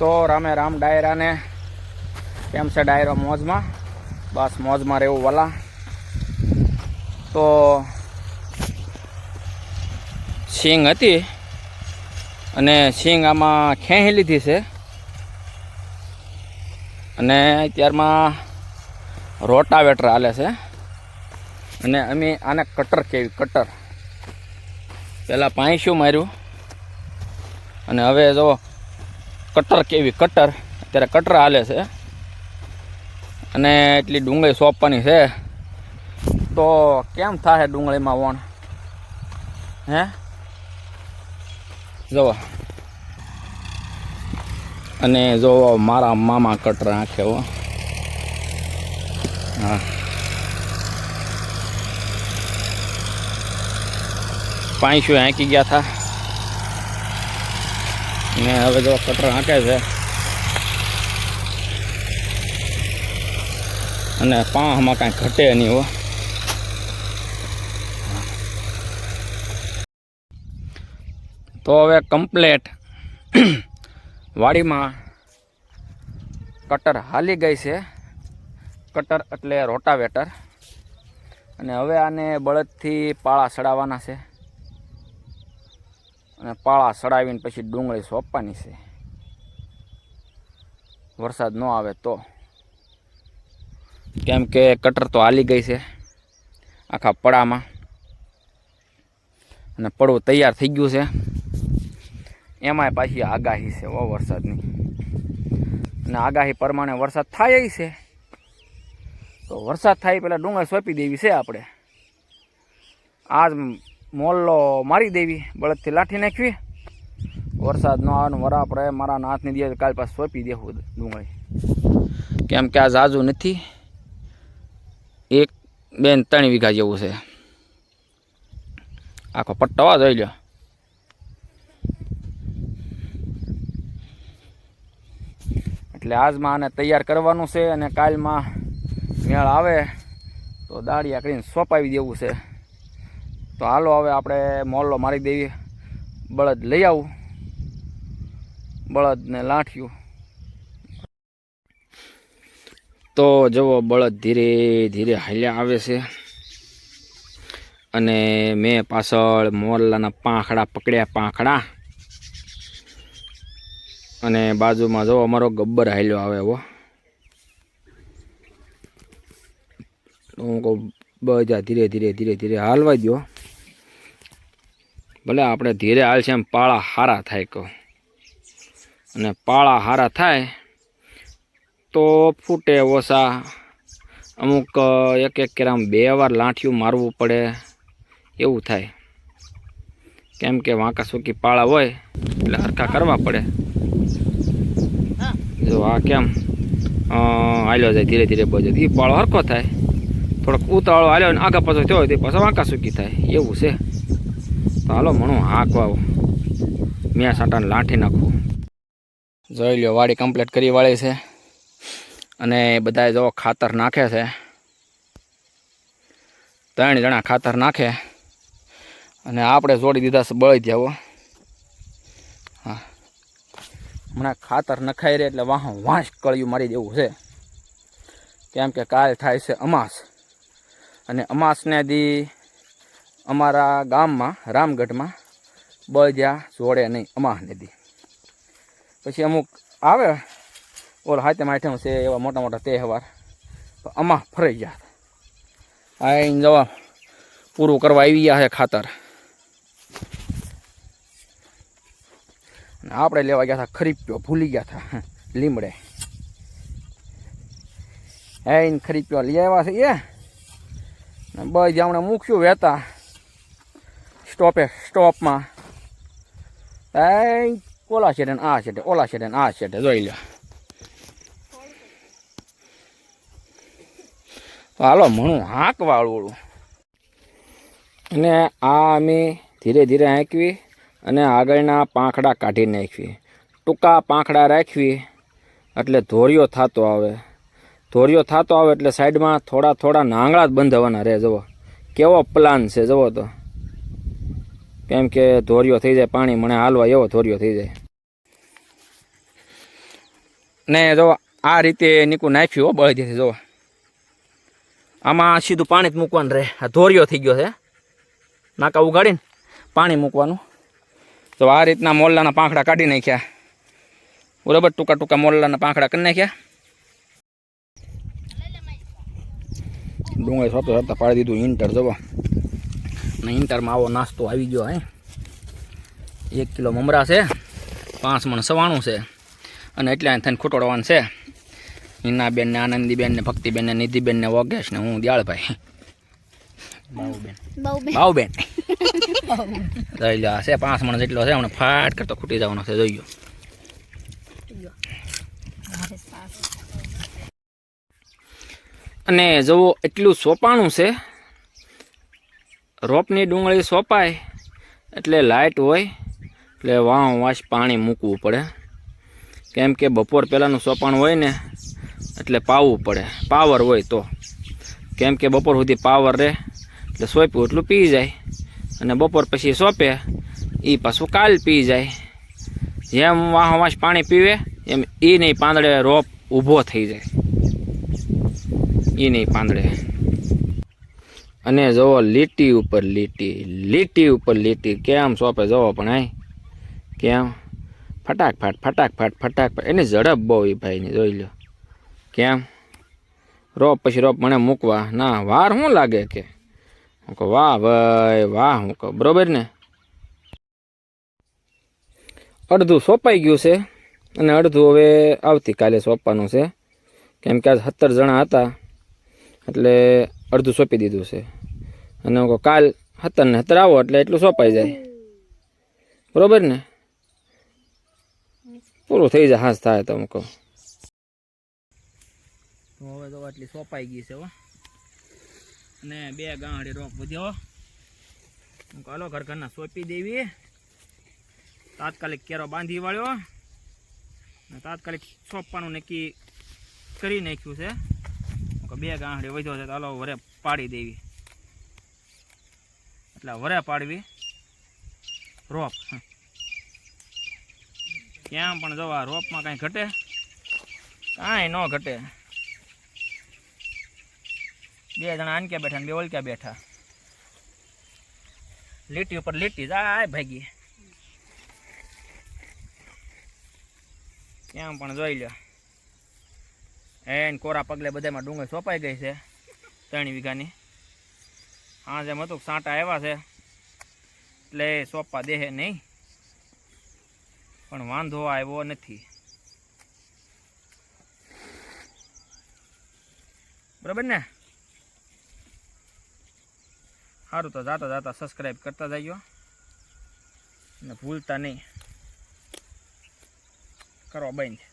તો રામે રામ ડાયરાને કેમ છે ડાયરો મોજમાં? બસ મોજમાં રહેવું વાલા. તો સિંગ હતી અને સિંગ આમાં ખેંચી લીધી છે. અને ત્યારમાં રોટાવેટર હાલે છે. અને અમે આને કટર કેવી કટર. પહેલાં પાંચું માર્યું. અને હવે જો કટર કેવી? કટર. અત્યારે કટર હાલે છે. અને એટલી ડુંગળી સોંપવાની છે. તો કેમ થાય ડુંગળીમાં વણ? હે? જુઓ. અને જો મારા મામા કટર આંખે હો. હા. પાંચસો હાંકી ગયા હતા ને હવે જો કટર હાંકે છે. અને પાંચમાં કાંઈ ઘટે નહીં હો. તો હવે કમ્પ્લેટ વાડીમાં કટર હાલી ગઈ છે. કટર એટલે રોટાવેટર અને હવે આને બળદથી પાળા સડાવવાના છે. અને પાળા સડાવીને પછી ડુંગળી સોંપવાની છે. વરસાદ ન આવે તો. કેમ કે કટર તો હાલી ગઈ છે આખા પડામાં. અને પડવું તૈયાર થઈ ગયું છે. એમાંય પાછી આગાહી છે ઓ વરસાદની. અને આગાહી પ્રમાણે વરસાદ થાય છે. તો વરસાદ થાય પહેલાં ડુંગર સોંપી દેવી છે આપણે. આજ મોલ્લો મારી દેવી, બળદથી લાઠી નાખવી. વરસાદ નો આવે વરા આપણે મારા હાથની દે કાલ પાસે સોંપી દેવું ડુંગળી. કેમ કે આ ઝાઝું નથી. એક બેન ત્રણ વીઘા જેવું છે. આખો પટ્ટવા જોઈ લો. એટલે આજમાં આને તૈયાર કરવાનું છે અને કાલમાં મેળ આવે તો દાળિયા કરીને સોંપાવી દેવું છે. તો હાલો હવે આપણે મોલ્લો મારી દેવી બળદ લઈ આવું. બળદને લાઠ્યું. તો જુઓ બળદ ધીરે ધીરે હાલ્યા આવે છે. અને મેં પાછળ મોરલાના પાંખડા પકડ્યા પાંખડા. અને બાજુમાં જો અમારો ગબ્બર હાલ્યો આવે હો. હું કહું, બધા ધીરે ધીરે ધીરે ધીરે હાલવા દો ભલે આપણે ધીરે હાલ છે એમ પાળા હારા થાય કહો. અને પાળા હારા થાય તો ફૂટે ઓછા. અમુક એક એક કેરામ બે વાર લાઠિયું મારવું પડે. એવું થાય. કેમ કે વાંકા સૂકી પાળા હોય એટલે હરખા કરવા પડે. જો આ કેમ? હાલ્યો જાય ધીરે ધીરે બજો એ પાળો હરખો થાય. થોડોક ઉતાળો હાલ્યો ને આગા પાછો થયો હોય તે પાછો વાંકા સૂકી થાય. એવું છે. હાલો, મણું વાવ. મેં સાંટાને લાઠી નાખવું જોઈ લ્યો, વાડી કમ્પ્લીટ કરી વાળી છે. અને બધા જો ખાતર નાખે છે. ત્રણ જણા ખાતર નાખે. અને આપણે જોડી દીધા છે બળી જાવ. હા. હમણાં ખાતર નખાઈ રહે એટલે વાહ વાંસ કળિયું મારી દેવું છે. કેમ કે કાલ થાય છે અમાસ. અને અમાસને દી અમારા ગામમાં, રામગઢમાં બળજ્યા જોડે નહીં અમાસને નદી પછી અમુક આવે, ઓલ હાથે આઠમ છે એવા મોટા મોટા તહેવાર અમાહ અમા ફરાઈ ગયા. આઈને જવા પૂરું કરવા આવી ગયા છે ખાતર. આપણે લેવા ગયા હતા ખરીપ્યો, ભૂલી ગયા હતા લીમડે. હે ખરીપ્યો, લઈ આવ્યા છે એ. બસ હમણાં મૂક્યું વહેતા સ્ટોપે સ્ટોપમાં એ ઓલા છેડે ને આ છેડે ઓલા છેડે ને આ છેડે જોઈ લો હાલો મણું હાંકવાળું અને આ અમે ધીરે ધીરે હાંકવી અને આગળના પાંખડા કાઢી નાખવી ટૂંકા પાંખડા રાખવી એટલે ધોરિયો થતો આવે ધોરિયો થતો આવે એટલે સાઈડમાં થોડા થોડા નાંગળા જ બંધાવવાના રહે જુઓ કેવો પ્લાન છે જવો તો કેમ કે ધોરિયો થઈ જાય પાણી, મને હાલવા એવો ધોરિયો થઈ જાય. ને જો આ રીતે નીકું નાખ્યું હો બળદીથી, જો. આમાં સીધું પાણી જ મૂકવાનું રહે. આ ધોરિયો થઈ ગયો છે. નાકા ઉગાડીને પાણી મૂકવાનું. તો આ રીતના મોલ્લાના પાંખડા કાઢી નાખ્યા. બરાબર ટૂંકા ટૂંકા મોલ્લાના પાંખડા કરી નાખ્યા. ડુંગળી સોતો સોતા પાડી દીધું ઇન્ટર જવો. ઇન્ટરમાં આવો નાસ્તો આવી ગયો હે. એક કિલો મમરા છે પાંચ મણ સવાણું છે. અને એટલે થઈને ખૂટોડવાનું છે. હિનાબેન ને આનંદીબેન ને ભક્તિબેન ને નિધિબેન ને વોગેશ ને હું દયાળભાઈ બાઉબેન. બાઉબેન જોઈ લો છે પાંચ મણ જેટલો છે હમણાં ફાટ કરતો ખૂટી જવાનો છે જોઈ લો અને જુઓ એટલું સોપાણું છે રોપની ડુંગળી સોપાય, એટલે લાઇટ હોય, એટલે વાહ વાશ પાણી મૂકવું પડે. કેમ કે બપોર પહેલાંનું સોપાણ હોય ને, એટલે પાવવું પડે. પાવર હોય તો. કેમ કે બપોર સુધી પાવર રહે, એટલે સોંપ્યું એટલું પી જાય. અને બપોર પછી સોંપે એ પાછું કાલ પી જાય. જેમ વાહ વાશ પાણી પીવે, એમ એ નહીં પાંદડે રોપ ઊભો થઈ જાય. એ નહીં પાંદડે. અને જુઓ, લીટી ઉપર લીટી લીટી ઉપર લીટી. કેમ સોંપે જુઓ પણ આય? કેમ? ફટાક ફાટ ફટાક ફાટ ફટાક ફાટ એની ઝડપ બહુ એ ભાઈની જોઈ લો. કેમ? રોપ પછી રોપ મને મૂકવા. ના, વાર શું લાગે કે? હું કહું, વાહ ભાઈ, વાહ, હું કહું. બરોબર ને? અડધું સોંપાઈ ગયું છે અને અડધું હવે આવતીકાલે સોંપવાનું છે. કેમ કે આજ સત્તર જણા હતા એટલે અડધું સોંપી દીધું છે. અને હું કાલ સત્તર ને સત્તર આવો એટલે એટલું સોંપાઈ જાય. બરોબર ને? પૂરું થઈ જાય, હાસ થાય તો હું હવે તો આટલી સોંપાઈ ગઈ છે હો. અને બે ગાંડી રોપ વધ્યો. હું કાલો ઘર ઘરના સોંપી દેવી. તાત્કાલિક કેરો બાંધી વાળ્યો. ને તાત્કાલિક સોંપવાનું નક્કી કરી નાખ્યું છે. બે ગાંડી વધ્યો છે, તો હાલો, વરે પાડી દેવી. એટલે વરે પાડવી. રોપ ક્યાં પણ જવા, રોપમાં કાંઈ ઘટે? કાંઈ ન ઘટે. બે જણા આનક્યા બેઠા ને બે ઓલક્યા બેઠા. લીટી ઉપર લીટી જાય ભાગી. ત્યાં પણ જોઈ લ્યો. એને કોરા પગલે બધામાં ડુંગર સોંપાઈ ગઈ છે, ત્રણ વીઘાની. હા જેમ હતું સાંટા આવ્યા છે. એટલે સોંપા દેહે નહીં. પણ વાંધો આવ્યો નથી. બરાબર ને? સારું તો જાતા જાતા સબસ્ક્રાઈબ કરતા જઈયો અને ભૂલતા નહીં. કરો બંધ.